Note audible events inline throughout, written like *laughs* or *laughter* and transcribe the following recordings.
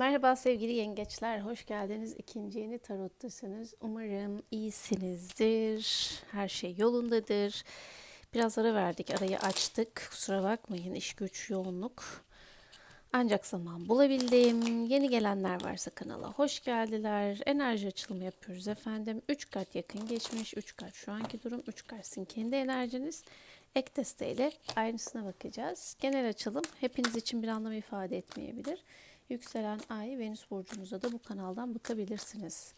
Merhaba sevgili yengeçler, hoş geldiniz. İkinci yeni tarottasınız. Umarım iyisinizdir, her şey yolundadır. Biraz ara verdik, arayı açtık. Kusura bakmayın, iş güç yoğunluk. Ancak zaman bulabildim. Yeni gelenler varsa kanala hoş geldiler. Enerji açılımı yapıyoruz efendim. 3 kart yakın geçmiş, 3 kart şu anki durum, 3 kart sizin kendi enerjiniz. Ek desteğiyle aynısına bakacağız. Genel açılım hepiniz için bir anlam ifade etmeyebilir. Yükselen Ay, Venüs burcunuza da bu kanaldan bakabilirsiniz.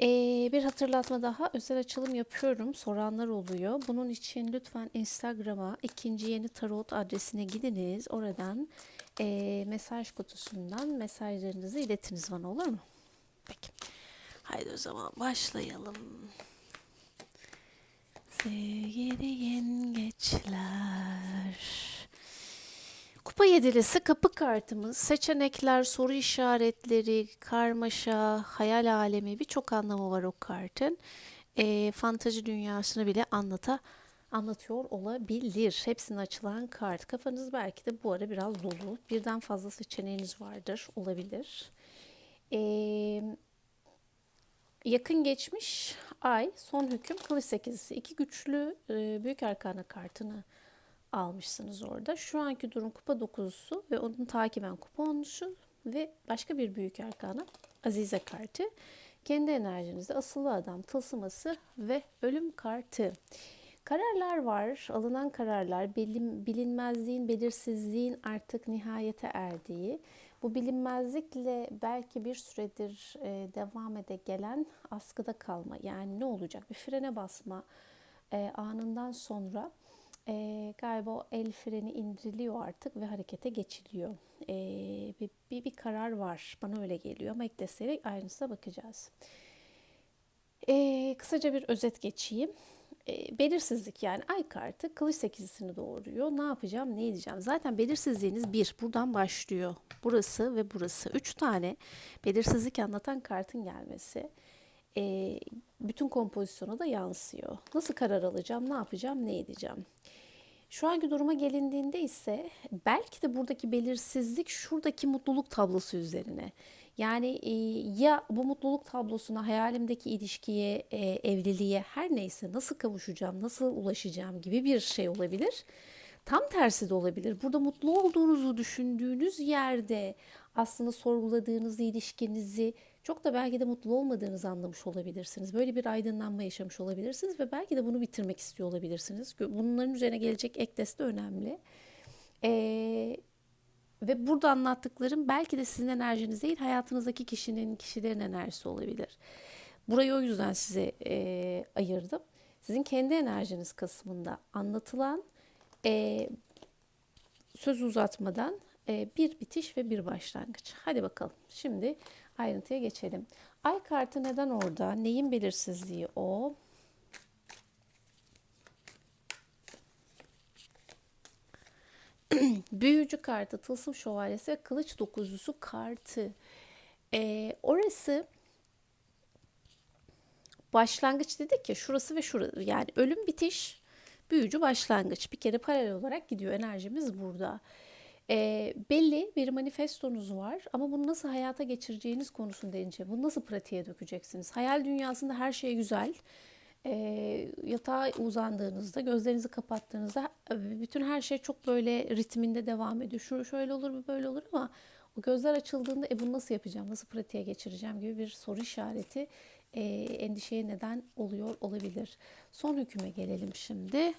Ee, bir hatırlatma daha özel açılım yapıyorum. Soranlar oluyor. Bunun için lütfen Instagram'a ikinci yeni tarot adresine gidiniz. Oradan e, mesaj kutusundan mesajlarınızı iletiniz bana olur mu? Peki. Haydi o zaman başlayalım. Sevgili yengeçler. Kupa yedilisi kapı kartımız. Seçenekler, soru işaretleri, karmaşa, hayal alemi birçok anlamı var o kartın. E, fantazi dünyasını bile anlata anlatıyor olabilir. Hepsinin açılan kart. Kafanız belki de bu ara biraz dolu. Birden fazla seçeneğiniz vardır. Olabilir. Eee yakın geçmiş ay son hüküm kılıç sekizisi iki güçlü e, büyük arkana kartını almışsınız orada. Şu anki durum kupa dokuzusu ve onun takiben kupa onlusu ve başka bir büyük arkana Azize kartı. Kendi enerjinizde asıllı adam, tılsıması ve ölüm kartı. Kararlar var, alınan kararlar, bilin, bilinmezliğin, belirsizliğin artık nihayete erdiği, bu bilinmezlikle belki bir süredir e, devam ede gelen askıda kalma. Yani ne olacak? Bir frene basma e, anından sonra e, galiba o el freni indiriliyor artık ve harekete geçiliyor. E, bir, bir, bir karar var. Bana öyle geliyor ama ilk desteğiyle ayrıntısına bakacağız. E, kısaca bir özet geçeyim. E, belirsizlik yani ay kartı kılıç sekizisini doğuruyor. Ne yapacağım, ne edeceğim? Zaten belirsizliğiniz bir, buradan başlıyor. Burası ve burası. Üç tane belirsizlik anlatan kartın gelmesi e, bütün kompozisyona da yansıyor. Nasıl karar alacağım, ne yapacağım, ne edeceğim? Şu anki duruma gelindiğinde ise belki de buradaki belirsizlik şuradaki mutluluk tablosu üzerine. Yani e, ya bu mutluluk tablosuna, hayalimdeki ilişkiye, e, evliliğe her neyse nasıl kavuşacağım, nasıl ulaşacağım gibi bir şey olabilir. Tam tersi de olabilir. Burada mutlu olduğunuzu düşündüğünüz yerde aslında sorguladığınız ilişkinizi çok da belki de mutlu olmadığınızı anlamış olabilirsiniz. Böyle bir aydınlanma yaşamış olabilirsiniz ve belki de bunu bitirmek istiyor olabilirsiniz. Bunların üzerine gelecek ek deste önemli. Ee, ve burada anlattıklarım belki de sizin enerjiniz değil, hayatınızdaki kişinin, kişilerin enerjisi olabilir. Burayı o yüzden size e, ayırdım. Sizin kendi enerjiniz kısmında anlatılan e, söz uzatmadan bir bitiş ve bir başlangıç. Hadi bakalım. Şimdi ayrıntıya geçelim. Ay kartı neden orada? Neyin belirsizliği o? *clears throat* Büyücü kartı, tılsım şövalyesi ve kılıç dokuzlusu kartı. Ee, orası başlangıç dedik ya şurası ve şurası yani ölüm bitiş büyücü başlangıç bir kere paralel olarak gidiyor enerjimiz burada. E, belli bir manifestonuz var ama bunu nasıl hayata geçireceğiniz konusunda ince. Bunu nasıl pratiğe dökeceksiniz? Hayal dünyasında her şey güzel. E, yatağa uzandığınızda, gözlerinizi kapattığınızda bütün her şey çok böyle ritminde devam ediyor. Şu şöyle olur, bu böyle olur ama o gözler açıldığında e bunu nasıl yapacağım, nasıl pratiğe geçireceğim gibi bir soru işareti e, endişeye neden oluyor olabilir. Son hüküme gelelim şimdi.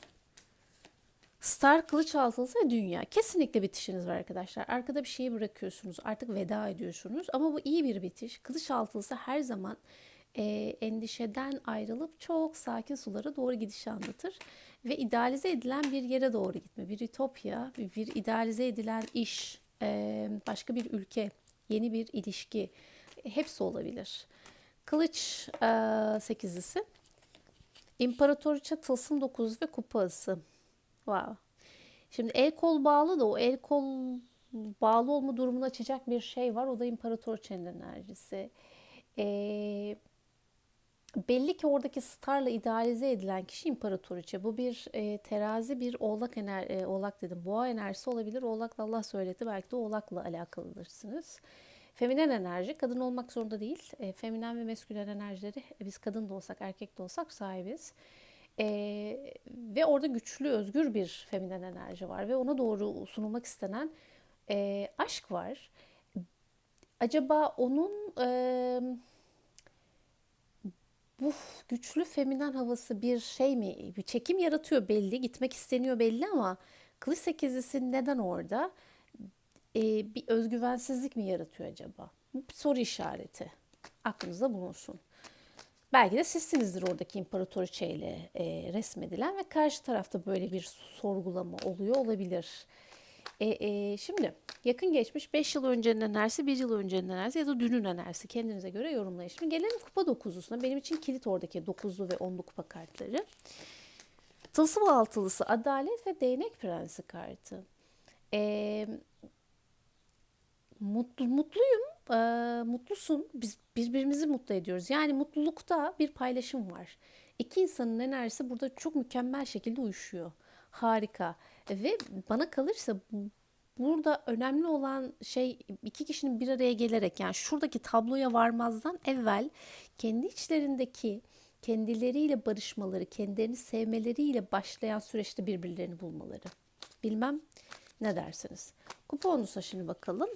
Star kılıç altılısı ve dünya. Kesinlikle bitişiniz var arkadaşlar. Arkada bir şeyi bırakıyorsunuz. Artık veda ediyorsunuz. Ama bu iyi bir bitiş. Kılıç altılısı her zaman e, endişeden ayrılıp çok sakin sulara doğru gidişi anlatır. Ve idealize edilen bir yere doğru gitme. Bir ütopya, bir, bir idealize edilen iş, e, başka bir ülke, yeni bir ilişki. Hepsi olabilir. Kılıç e, sekizlisi. İmparatoriçe tılsım dokuzu ve kupa ası. Wow. Şimdi el kol bağlı da o el kol bağlı olma durumunu açacak bir şey var. O da imparatoriçenin enerjisi. Ee, belli ki oradaki starla idealize edilen kişi imparatoriçe. Bu bir e, terazi, bir oğlak ener e, oğlak dedim. Boğa enerjisi olabilir. Oğlakla Allah söyledi. Belki de oğlakla alakalıdırsınız. Feminen enerji kadın olmak zorunda değil. E, feminen ve meskülen enerjileri e, biz kadın da olsak erkek de olsak sahibiz. E, ve orada güçlü, özgür bir feminen enerji var ve ona doğru sunulmak istenen e, aşk var. Acaba onun e, bu güçlü feminen havası bir şey mi? Bir çekim yaratıyor belli, gitmek isteniyor belli ama kılıç sekizlisi neden orada? Ee, bir özgüvensizlik mi yaratıyor acaba? Bir soru işareti. Aklınızda bulunsun. Belki de sizsinizdir oradaki imparatoriçeyle e, resmedilen ve karşı tarafta böyle bir sorgulama oluyor olabilir. E, e, şimdi yakın geçmiş 5 yıl öncenin enerjisi, 1 yıl öncenin enerjisi ya da dünün enerjisi kendinize göre yorumlayın. Şimdi gelelim kupa dokuzlusuna. Benim için kilit oradaki dokuzlu ve onlu kupa kartları. Tılsım altılısı adalet ve değnek prensi kartı. E, mutlu, mutluyum, e, mutlusun. Biz birbirimizi mutlu ediyoruz. Yani mutlulukta bir paylaşım var. İki insanın enerjisi burada çok mükemmel şekilde uyuşuyor. Harika. Ve bana kalırsa burada önemli olan şey iki kişinin bir araya gelerek yani şuradaki tabloya varmazdan evvel kendi içlerindeki kendileriyle barışmaları, kendilerini sevmeleriyle başlayan süreçte birbirlerini bulmaları. Bilmem ne dersiniz? Kupa onusuna şimdi bakalım.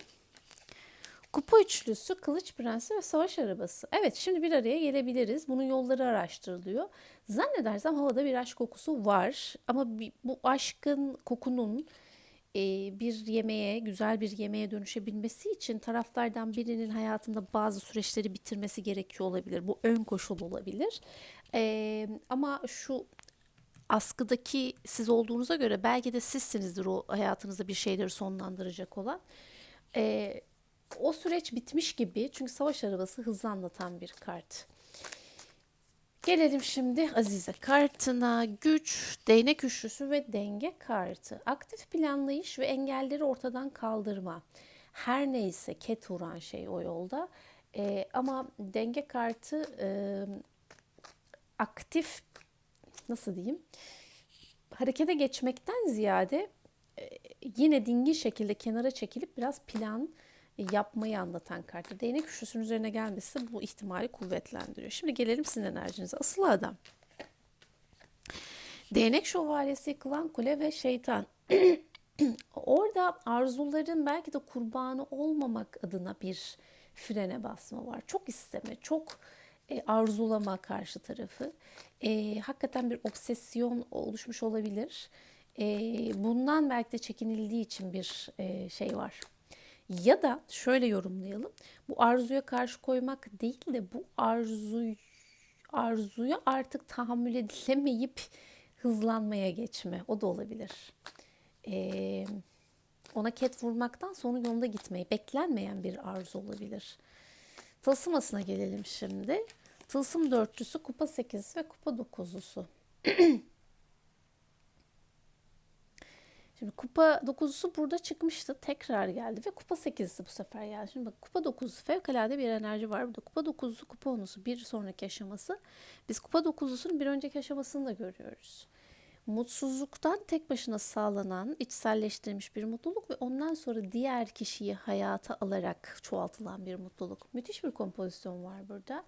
Kupa üçlüsü, kılıç prensi ve savaş arabası. Evet şimdi bir araya gelebiliriz. Bunun yolları araştırılıyor. Zannedersem havada bir aşk kokusu var. Ama bu aşkın kokunun e, bir yemeğe, güzel bir yemeğe dönüşebilmesi için taraflardan birinin hayatında bazı süreçleri bitirmesi gerekiyor olabilir. Bu ön koşul olabilir. E, ama şu askıdaki siz olduğunuza göre belki de sizsinizdir o hayatınızda bir şeyleri sonlandıracak olan. E, o süreç bitmiş gibi çünkü savaş arabası hızlı anlatan bir kart. Gelelim şimdi Azize kartına güç, değnek üçlüsü ve denge kartı. Aktif planlayış ve engelleri ortadan kaldırma. Her neyse ket vuran şey o yolda. Ee, ama denge kartı e, aktif nasıl diyeyim harekete geçmekten ziyade e, yine dingin şekilde kenara çekilip biraz plan yapmayı anlatan kartı. Değnek üçlüsünün üzerine gelmesi bu ihtimali kuvvetlendiriyor. Şimdi gelelim sizin enerjinize. Asıl adam. Değnek şövalyesi, yıkılan kule ve şeytan. *clears throat* Orada arzuların belki de kurbanı olmamak adına bir frene basma var. Çok isteme, çok e, arzulama karşı tarafı. E, hakikaten bir obsesyon oluşmuş olabilir. E, bundan belki de çekinildiği için bir e, şey var ya da şöyle yorumlayalım. Bu arzuya karşı koymak değil de bu arzuyu arzuya artık tahammül edilemeyip hızlanmaya geçme. O da olabilir. Ee, ona ket vurmaktan sonra yolunda gitmeyi beklenmeyen bir arzu olabilir. Tılsımasına gelelim şimdi. Tılsım dörtlüsü, kupa sekizisi ve kupa dokuzlusu. *clears throat* Şimdi kupa 9'lusu burada çıkmıştı. Tekrar geldi ve kupa 8'lisi bu sefer geldi. Şimdi bak kupa 9'lusu fevkalade bir enerji var burada. Kupa 9'lusu kupa 10'lusu bir sonraki aşaması. Biz kupa 9'lusunun bir önceki aşamasını da görüyoruz. Mutsuzluktan tek başına sağlanan, içselleştirilmiş bir mutluluk ve ondan sonra diğer kişiyi hayata alarak çoğaltılan bir mutluluk. Müthiş bir kompozisyon var burada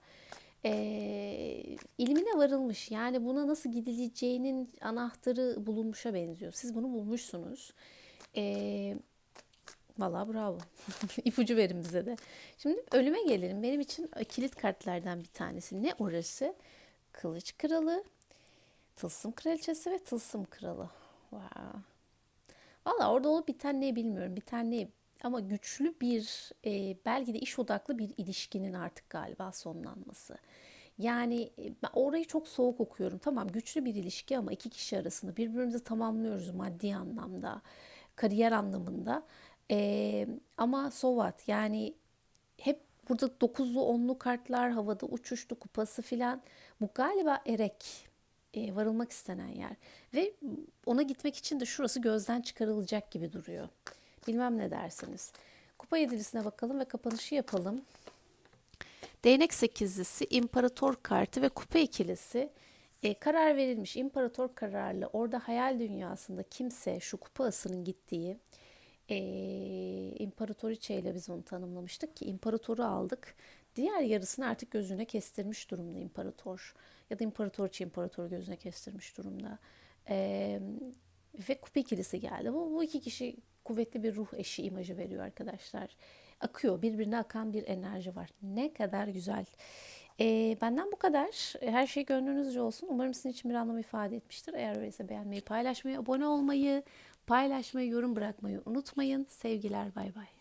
e, ilmine varılmış. Yani buna nasıl gidileceğinin anahtarı bulunmuşa benziyor. Siz bunu bulmuşsunuz. E, Valla bravo. *laughs* İpucu verin bize de. Şimdi ölüme gelelim. Benim için kilit kartlardan bir tanesi. Ne orası? Kılıç Kralı, Tılsım Kraliçesi ve Tılsım Kralı. Wow. Valla orada olup biten ne bilmiyorum. Biten ne ama güçlü bir e, belki de iş odaklı bir ilişkinin artık galiba sonlanması. Yani e, ben orayı çok soğuk okuyorum. Tamam güçlü bir ilişki ama iki kişi arasında birbirimizi tamamlıyoruz maddi anlamda, kariyer anlamında. E, ama sovat yani hep burada dokuzlu onlu kartlar havada uçuştu kupası filan. Bu galiba erek e, varılmak istenen yer. Ve ona gitmek için de şurası gözden çıkarılacak gibi duruyor. Bilmem ne dersiniz. Kupa yedilisine bakalım ve kapanışı yapalım. Değnek sekizlisi, imparator kartı ve kupa ikilisi e, karar verilmiş. İmparator kararlı orada hayal dünyasında kimse şu kupa asının gittiği Ee, İmparatoriçe ile biz onu tanımlamıştık ki imparatoru aldık. Diğer yarısını artık gözüne kestirmiş durumda imparator. Ya da imparatoriçe imparatoru gözüne kestirmiş durumda. Ee, ve kupa ikilisi geldi. Bu, bu iki kişi kuvvetli bir ruh eşi imajı veriyor arkadaşlar. Akıyor, birbirine akan bir enerji var. Ne kadar güzel. Ee, benden bu kadar. Her şey gönlünüzce olsun. Umarım sizin için bir anlam ifade etmiştir. Eğer öyleyse beğenmeyi, paylaşmayı, abone olmayı, paylaşmayı, yorum bırakmayı unutmayın. Sevgiler, bay bay.